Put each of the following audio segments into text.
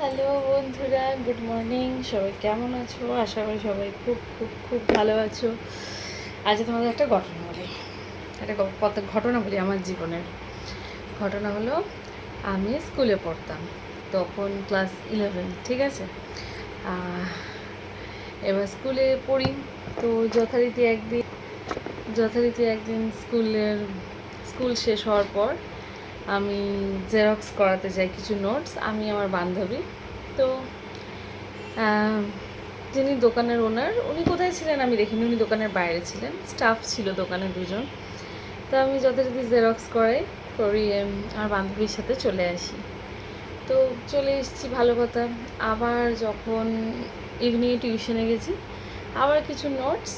Hello বন্ধুরা, good morning. সবাই কেমন আছো? আশা করি সবাই খুব খুব খুব ভালো আছো। আজ তোমাদের একটা ঘটনা বলি। একটা কত ঘটনা বলি আমার জীবনের। ঘটনা হলো, আমি স্কুলে পড়তাম, তখন ক্লাস ইলেভেন ঠিক আছে? এবার স্কুলে পড়ি, তো যথারীতি একদিন যথারীতি একদিন স্কুলের, স্কুল শেষ হওয়ার পর আমি জেরক্স করাতে যাই কিছু নোটস আমি আমার বান্ধবী। তো যিনি দোকানের ওনার উনি কোথায় ছিলেন আমি দেখিনি, উনি দোকানের বাইরে ছিলেন। স্টাফ ছিল দোকানে দুজন। তো আমি যথারীতি জেরক্স করাই করিয়ে আমার বান্ধবীর সাথে চলে আসি। তো চলে এসেছি, ভালো কথা। আবার যখন ইভিনিংয়ে টিউশনে গেছি, আবার কিছু নোটস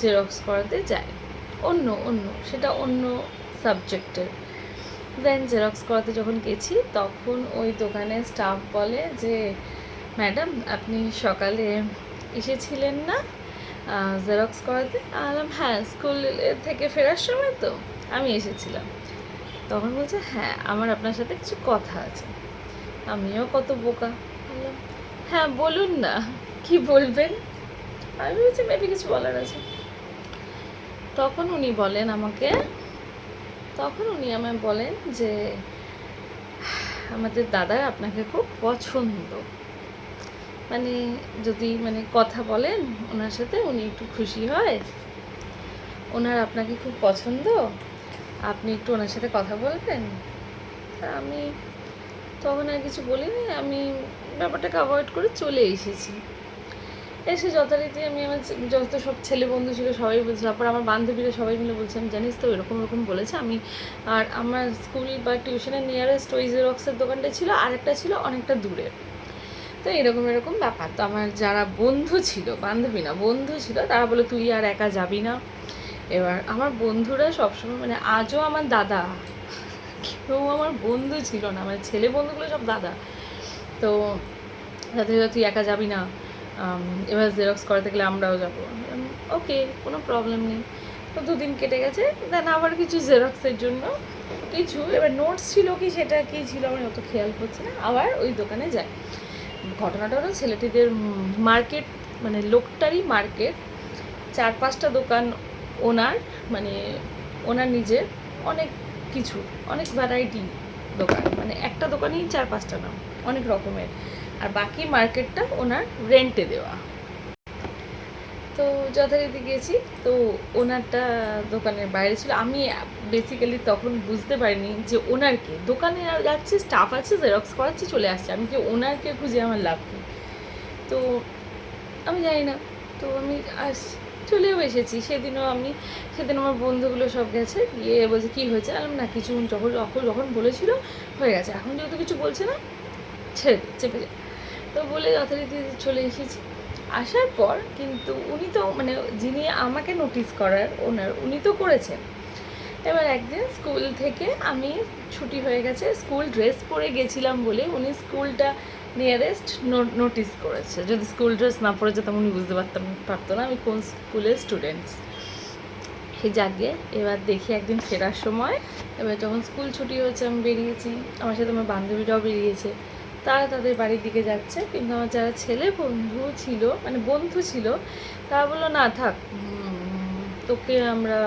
জেরক্স করাতে যাই। অন্য অন্য, সেটা অন্য সাবজেক্টের দেন জেরক্স করাতে যখন গেছি, তখন ওই দোকানে স্টাফ বলে যে ম্যাডাম আপনি সকালে এসেছিলেন না জেরক্স করাতে? আলাম হ্যাঁ স্কুল থেকে ফেরার সময় তো, আমি এসেছিলাম। তখন বলছে হ্যাঁ আমার আপনার সাথে কিছু কথা আছে। আমিও কত বোকা। বললাম হ্যাঁ বলুন না, কি বলবেন? আমি বলছি মেবি কিছু বলার আছে। তখন উনি বলেন আমাকে তখন উনি আমায় বলেন যে, আমাদের দাদা আপনাকে খুব পছন্দ। মানে যদি মানে কথা বলেন ওনার সাথে, উনি একটু খুশি হয়। ওনার আপনাকে খুব পছন্দ? আপনি একটু ওনার সাথে কথা বলবেন? তা আমি তখন আর কিছু বলিনি, আমি ব্যাপারটাকে অ্যাভয়েড করে চলে এসেছি। এসে যথারীতি আমি আমার যত সব ছেলে বন্ধু ছিল সবাই বলছে, তারপর আমার বান্ধবীরা সবাই মিলে বলছে, আমি জানিস তো এরকম এরকম বলেছে। আমি আর আমার স্কুল বা টিউশনের নিয়ারেস্ট ওই জেরক্সের দোকানটা ছিল, আর একটা ছিল অনেকটা দূরে। তো এরকম এরকম ব্যাপার। তো আমার যারা বন্ধু ছিল, বান্ধবী না, বন্ধু ছিল, তারা বলে তুই আর একা যাবি না। এবার আমার বন্ধুরা সবসময় মানে আজও আমার দাদা, কেউ আমার বন্ধু ছিল না মানে ছেলে বন্ধুগুলো সব দাদা। তো তাদের তুই একা যাবি না। এবার জেরক্স করাতে গেলে আমরাও যাব। ওকে কোনো প্রবলেম নেই। তো দুদিন কেটে গেছে দেন আবার কিছু জেরক্সের জন্য কিছু। এবার নোটস ছিল কি, সেটা কি ছিল আমি অত খেয়াল করছি না। আবার ওই দোকানে যাই। ঘটনাটা হলো ছেলেটিদের মার্কেট মানে লোকটারই মার্কেট চার পাঁচটা দোকান ওনার মানে ওনার নিজের, অনেক কিছু, অনেক ভ্যারাইটি দোকান। মানে একটা দোকানেই চার পাঁচটা নাম, অনেক রকমের। আর বাকি মার্কেটটা ওনার রেন্টে দেওয়া। তো যথারীতি গেছি, তো ওনারটা দোকানের বাইরে ছিল। আমি বেসিক্যালি তখন বুঝতে পারিনি যে ওনারকে, দোকানে যাচ্ছে স্টাফ আছে জেরক্স করাচ্ছি, চলে আসছে। আমি যে ওনারকে খুঁজে আমার লাভ নেই তো আমি জানি না, তো আমি আস, চলেও এসেছি। সেদিনও আমি, সেদিন আমার বন্ধুগুলো সব গেছে, গিয়ে বলছে, কী হয়েছে? আলাম না, কিছু যখন যখন যখন বলেছিল, হয়ে গেছে। এখন যেহেতু কিছু বলছে না, ছেড়ে চেপে যা। তো বলে যথারীতি চলে এসেছি। আসার পর কিন্তু উনি তো মানে যিনি আমাকে নোটিস করার ওনার, উনি তো করেছেন। এবার একদিন স্কুল থেকে আমি ছুটি হয়ে গেছে, স্কুল ড্রেস পরে গেছিলাম বলে উনি স্কুলটা নিয়ারেস্ট নোটিস করেছে। যদি স্কুল ড্রেস না পরে যেতাম উনি বুঝতে পারতাম পারতো না আমি কোন স্কুলের স্টুডেন্টস সে জাগে, এবার দেখি একদিন ফেরার সময়। এবার যখন স্কুল ছুটি হয়েছে আমি বেরিয়েছি, আমার সাথে আমার বান্ধবীরাও বেরিয়েছে। তারা তাদের বাড়ির দিকে যাচ্ছে, কিন্তু আমার যারা ছেলে, বন্ধু ছিল মানে বন্ধু ছিল, তারা বলল, না, থাক তোকে আমরা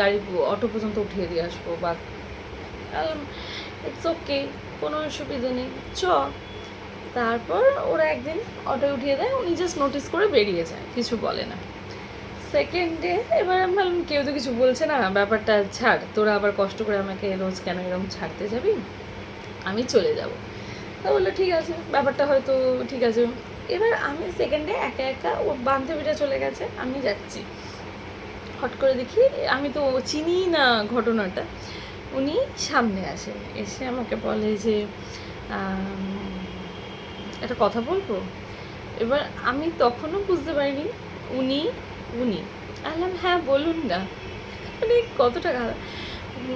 গাড়ি, অটো পর্যন্ত উঠিয়ে দিয়ে আসব বা ইটস ওকে কোনো অসুবিধে নেই। চ, তারপর ওরা একদিন অটো উঠিয়ে দেয়, উনি জাস্ট নোটিস করে বেরিয়ে যায়, কিছু বলে না। সেকেন্ড ডে এবার আমি কেউ তো কিছু বলছে না, ব্যাপারটা ছাড়, তোরা আবার কষ্ট করে আমাকে রোজ কেন এরকম ছাড়তে যাবি? আমি চলে যাব। তো বলল, ঠিক আছে, ব্যাপারটা হয়তো ঠিক আছে। এবার আমি সেকেন্ডে একা একা ও বান্ধবীটা চলে গেছে, আমি যাচ্ছি। হট করে দেখি, আমি তো চিনি না ঘটনাটা। উনি সামনে আসে এসে আমাকে বলে যে একটা কথা বলব? এবার আমি তখনও বুঝতে পারিনি, উনি উনি। আলাম হ্যাঁ বলুন না। মানে কতটা খারাপ।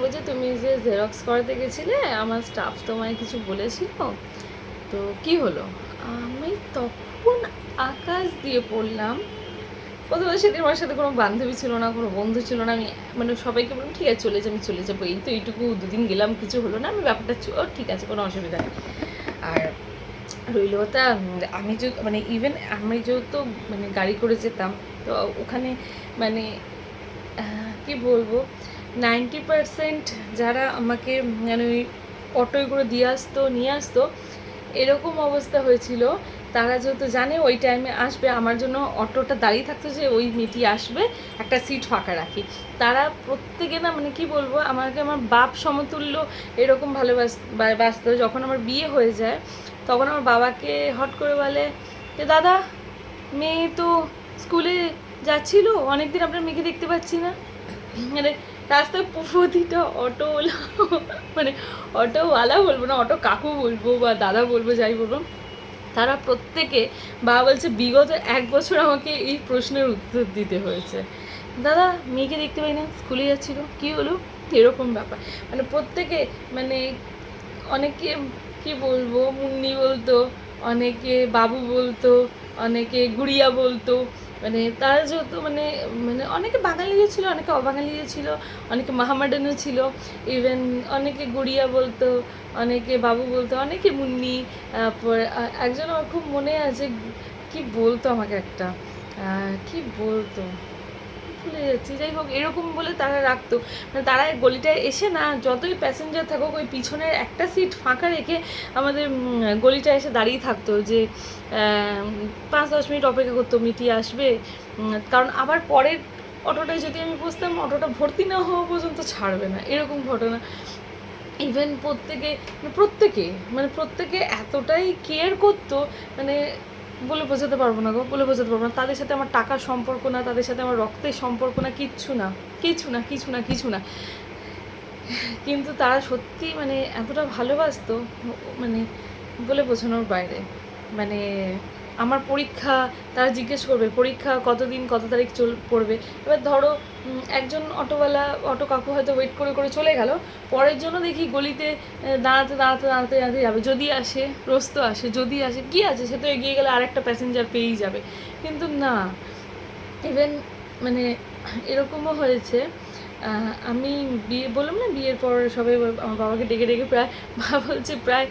বলছে তুমি যে জেরক্স করাতে গেছিলে, আমার স্টাফ তোমায় কিছু বলেছিল তো কি হলো? আমি তখন আকাশ দিয়ে পড়লাম। প্রথমে সেদিন আমার সাথে কোনো বান্ধবী ছিল না, কোনো বন্ধু ছিল না। আমি মানে সবাইকে বললাম, ঠিক আছে, চলে যাই আমি চলে যাব। এই তো এইটুকু দুদিন গেলাম, কিছু হলো না। আমি ব্যাপারটা ও, ঠিক আছে, কোনো অসুবিধা নেই। আর রইল তা আমি যে মানে ইভেন আমি যেহেতু মানে গাড়ি করে যেতাম, তো ওখানে মানে কি বলব? নাইনটি পারসেন্ট যারা আমাকে মানে অটোয় করে দিয়ে আসতো, নিয়ে আসতো এরকম অবস্থা হয়েছিল। তারা যেহেতু জানে ওই টাইমে আসবে, আমার জন্য অটোটা দাঁড়িয়ে থাকতো যে ওই মেয়েটি আসবে, একটা সিট ফাঁকা রাখি। তারা প্রত্যেকে না মানে কি বলব, আমাকে আমার বাপ সমতুল্য এরকম ভালোবাস, বা- যখন আমার বিয়ে হয়ে যায়, তখন আমার বাবাকে হট করে বলে যে দাদা, মেয়ে তো স্কুলে যাচ্ছিল, অনেকদিন আপনার মেয়েকে দেখতে পাচ্ছি না। মানে রাস্তায় প্রতিটা অটোওয়ালা মানে অটোওয়ালা বলব না, অটো কাকু বলব বা দাদা বলব, যাই বলব তারা প্রত্যেকে, বাবা বলছে, বিগত এক বছর আমাকে এই প্রশ্নের উত্তর দিতে হয়েছে। দাদা, মেয়েকে দেখতে পাই না, স্কুলে যাচ্ছিল, কী হলো? এরকম ব্যাপার। মানে প্রত্যেকে মানে অনেকে, কি বলব, মুন্নি বলতো, অনেকে বাবু বলতো, অনেকে গুড়িয়া বলতো মানে তারা যেহেতু মানে মানে অনেকে বাঙালিও ছিল, অনেকে অবাঙালিও ছিল, অনেকে মাহামাডানও ছিল। ইভেন অনেকে গুড়িয়া বলতো, অনেকে বাবু বলতো, অনেকে মুন্নি। তারপর একজন আমার খুব মনে আছে, কি বলতো আমাকে একটা? কি বলতো? ভুলে যাচ্ছি। যাই হোক এরকম বলে তারা রাখতো। মানে তারা গলিটায় এসে না যতই প্যাসেঞ্জার থাকুক ওই পিছনের একটা সিট ফাঁকা রেখে আমাদের উম, গলিটায় এসে দাঁড়িয়ে থাকতো যে পাঁচ দশ মিনিট অপেক্ষা করতো মিটি আসবে। কারণ আবার পরের অটোটায় যদি আমি বসতাম অটোটা ভর্তি না হওয়া পর্যন্ত ছাড়বে না। এরকম ঘটনা। ইভেন প্রত্যেকে মানে প্রত্যেকে মানে প্রত্যেকে এতটাই কেয়ার করতো মানে বলে বোঝাতে পারব না গো, বলে বোঝাতে পারব না। তাদের সাথে আমার টাকার সম্পর্ক না, তাদের সাথে আমার রক্তের সম্পর্ক না, কিচ্ছু না। কিছু না কিছু না কিছু না। কিন্তু তারা সত্যি মানে এতটা ভালোবাসতো মানে বলে বোঝানোর বাইরে। মানে আমার পরীক্ষা, তারা জিজ্ঞেস করবে, পরীক্ষা কতদিন, কত তারিখ চল, পড়বে। এবার ধরো একজন অটোওয়ালা, অটো কাকু হয়তো ওয়েট করে করে চলে গেল, পরের জন্য দেখি গলিতে দাঁড়াতে দাঁড়াতে দাঁড়াতে দাঁড়াতে যাবে। যদি আসে, রোজ তো আসে, যদি আসে, কি আছে? সে তো এগিয়ে গেলে আরেকটা প্যাসেঞ্জার পেয়েই যাবে। কিন্তু না ইভেন মানে এরকমও হয়েছে আমি বিয়ে, বললাম না বিয়ের পর সবাই আমার বাবাকে ডেকে ডেকে প্রায় বাবা বলছে প্রায়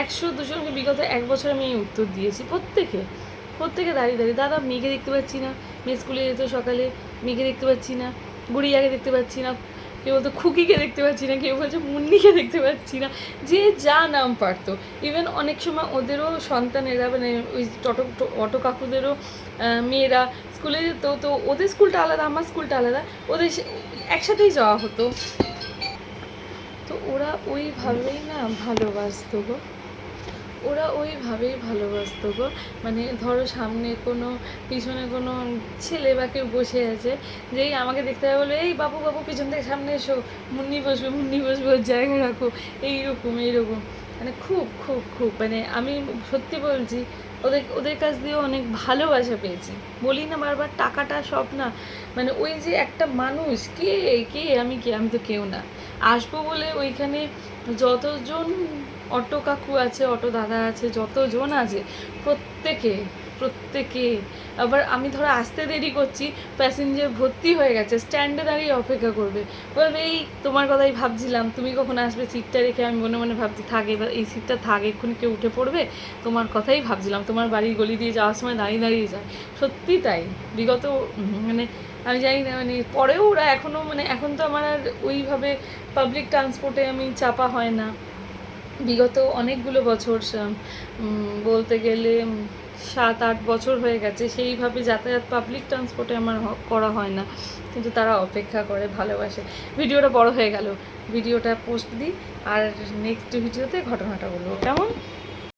একশো দুশোকে বিগত এক বছর আমি উত্তর দিয়েছি। প্রত্যেকে প্রত্যেকে দাঁড়িয়ে দাঁড়িয়ে। দাদা, মেয়েকে দেখতে পাচ্ছি না। মেয়ে স্কুলে যেত সকালে, মেয়েকে দেখতে পাচ্ছি না। গুড়িয়াকে দেখতে পাচ্ছি না। কেউ বলতো খুকিকে দেখতে পাচ্ছি না। কেউ বলছে মুন্নিকে দেখতে পাচ্ছি না। যে যা নাম পারতো। ইভেন অনেক সময় ওদেরও সন্তানেরা মানে ওই টটো অটো কাকুদেরও মেয়েরা স্কুলে যেত। তো ওদের স্কুলটা আলাদা, আমার স্কুলটা আলাদা। ওদের একসাথেই যাওয়া হতো। তো ওরা ওইভাবেই না ভালোবাসতো গো। ওরা ওইভাবেই ভালোবাসতো গো। মানে ধরো সামনে কোনো, পিছনে কোনো ছেলে বা কেউ বসে আছে, যেই আমাকে দেখতে হবে বলে, এই বাবু বাবু, পিছন থেকে সামনে এসো, মুন্নি বসবে মুন্নি বসবে জায়গা রাখো। এইরকম এইরকম। মানে খুব খুব খুব মানে আমি সত্যি বলছি, ওদের ওদের কাছ দিয়েও অনেক ভালোবাসা পেয়েছি। বলি না বারবার, টাকাটা সব না। মানে ওই যে একটা মানুষ, কে কে, আমি কে, আমি তো কেউ না। আসব বলে ওইখানে যতজন অটো কাকু আছে, অটো দাদা আছে, যতজন আছে, প্রত্যেকে প্রত্যেকে। আবার আমি ধরো আসতে দেরি করছি প্যাসেঞ্জার ভর্তি হয়ে গেছে স্ট্যান্ডে দাঁড়িয়ে অপেক্ষা করবে। বলবে, এই তোমার কথাই ভাবছিলাম, তুমি কখন আসবে? সিটটা রেখে আমি মনে মনে ভাবছি, থাক এবার এই সিটটা থাক, এক্ষুনি কেউ উঠে পড়বে। তোমার কথাই ভাবছিলাম, তোমার বাড়ির গলি দিয়ে যাওয়ার সময় দাঁড়িয়ে দাঁড়িয়ে যায়। সত্যি তাই, বিগত মানে আমি জানি না মানে পরেও ওরা এখনও মানে এখন তো আমার আর ওইভাবে পাবলিক ট্রান্সপোর্টে আমি চাপা হয় না। বিগত অনেকগুলো বছর বলতে গেলে সাত আট বছর হয়ে গেছে, সেইভাবে যাতায়াত পাবলিক ট্রান্সপোর্টে আমার করা হয় না। কিন্তু তারা অপেক্ষা করে, ভালোবাসে। ভিডিওটা বড় হয়ে গেল। ভিডিওটা পোস্ট দিই আর নেক্সট ভিডিওতে ঘটনাটা বলব। কেমন?